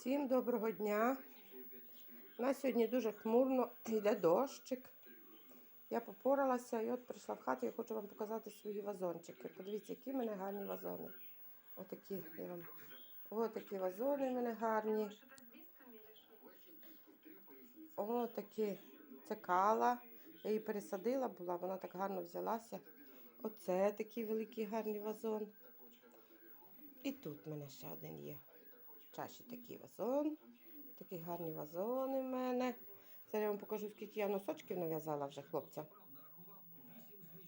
Всім доброго дня. У нас сьогодні дуже хмурно, йде дощик. Я попоралася і от прийшла в хату і хочу вам показати свої вазончики. Подивіться, які в мене гарні вазони. Отакі, я вам. Отакі вазони в мене гарні. Отакі. Це кала. Я її пересадила була, вона так гарно взялася. Оце такий великий гарний вазон. І тут в мене ще один є. Чаші такий вазон. Такі гарні вазони в мене. Зараз я вам покажу, скільки я носочків нав'язала вже хлопцям.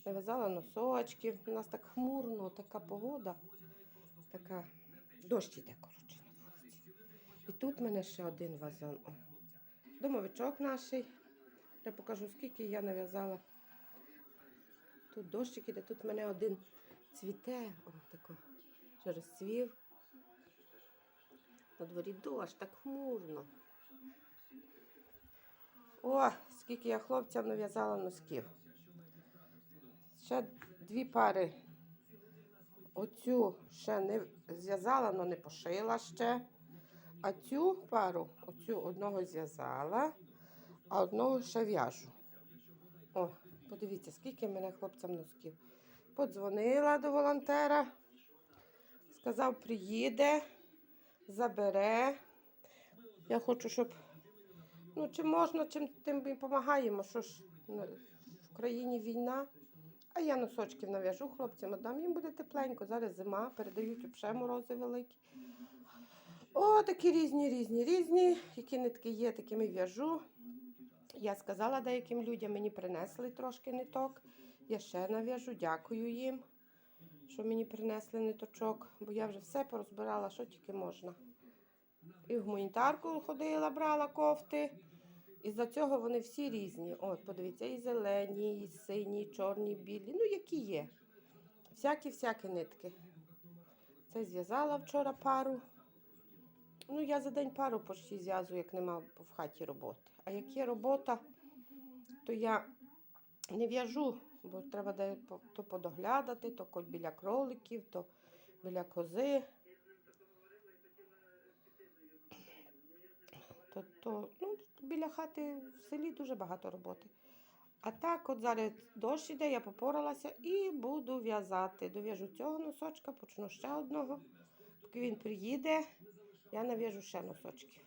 Нав'язала носочків. У нас так хмурно, така погода. Така дощ іде, коротше, на вулиці. І тут в мене ще один вазон. О. Домовичок наш. Я покажу, скільки я нав'язала. Тут дощик іде, тут в мене один цвіте. О, тако. Вже розцвів. На дворі дощ, так хмурно. О, скільки я хлопцям нав'язала носків. Ще дві пари. Оцю ще не зв'язала, але не пошила ще. А цю пару, оцю одного зв'язала, а одного ще в'яжу. О, подивіться, скільки мене хлопцям носків. Подзвонила до волонтера, сказав, приїде, забере. Я хочу, щоб ну, чим можна, чим тим і допомагаємо. Що ж ну, в країні війна. А я носочків нав'яжу хлопцям, дам їм буде тепленько. Зараз зима, передають взагалі морози великі. О, такі різні, різні, різні. Які нитки є, такими в'яжу. Я сказала деяким людям, мені принесли трошки ниток. Я ще нав'яжу, дякую їм, що мені принесли ниточок, бо я вже все порозбирала, що тільки можна. І в гуманітарку ходила, брала кофти. І за цього вони всі різні. От, подивіться, і зелені, і сині, і чорні, і білі. Ну, які є. Всякі-всякі нитки. Це зв'язала вчора пару. Ну, я за день пару почти зв'язую, як нема в хаті роботи. А як є робота, то я не в'яжу, бо треба де то подоглядати, то біля кроликів, то біля кози. То, то, ну, біля хати в селі дуже багато роботи. А так, от зараз дощ іде, я попоралася і буду в'язати. Дов'яжу цього носочка, почну ще одного. Поки він приїде, я нав'яжу ще носочків.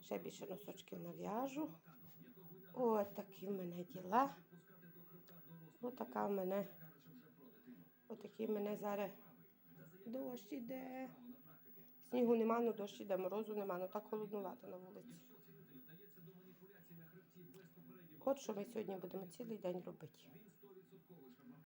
Ще більше носочків нав'яжу. Ось такі в мене діла. Ось така в мене. Отакий такий в мене зараз дощ іде. Снігу нема, ну дощ іде, морозу нема, ну так холоднувато на вулиці. От що ми сьогодні будемо цілий день робити.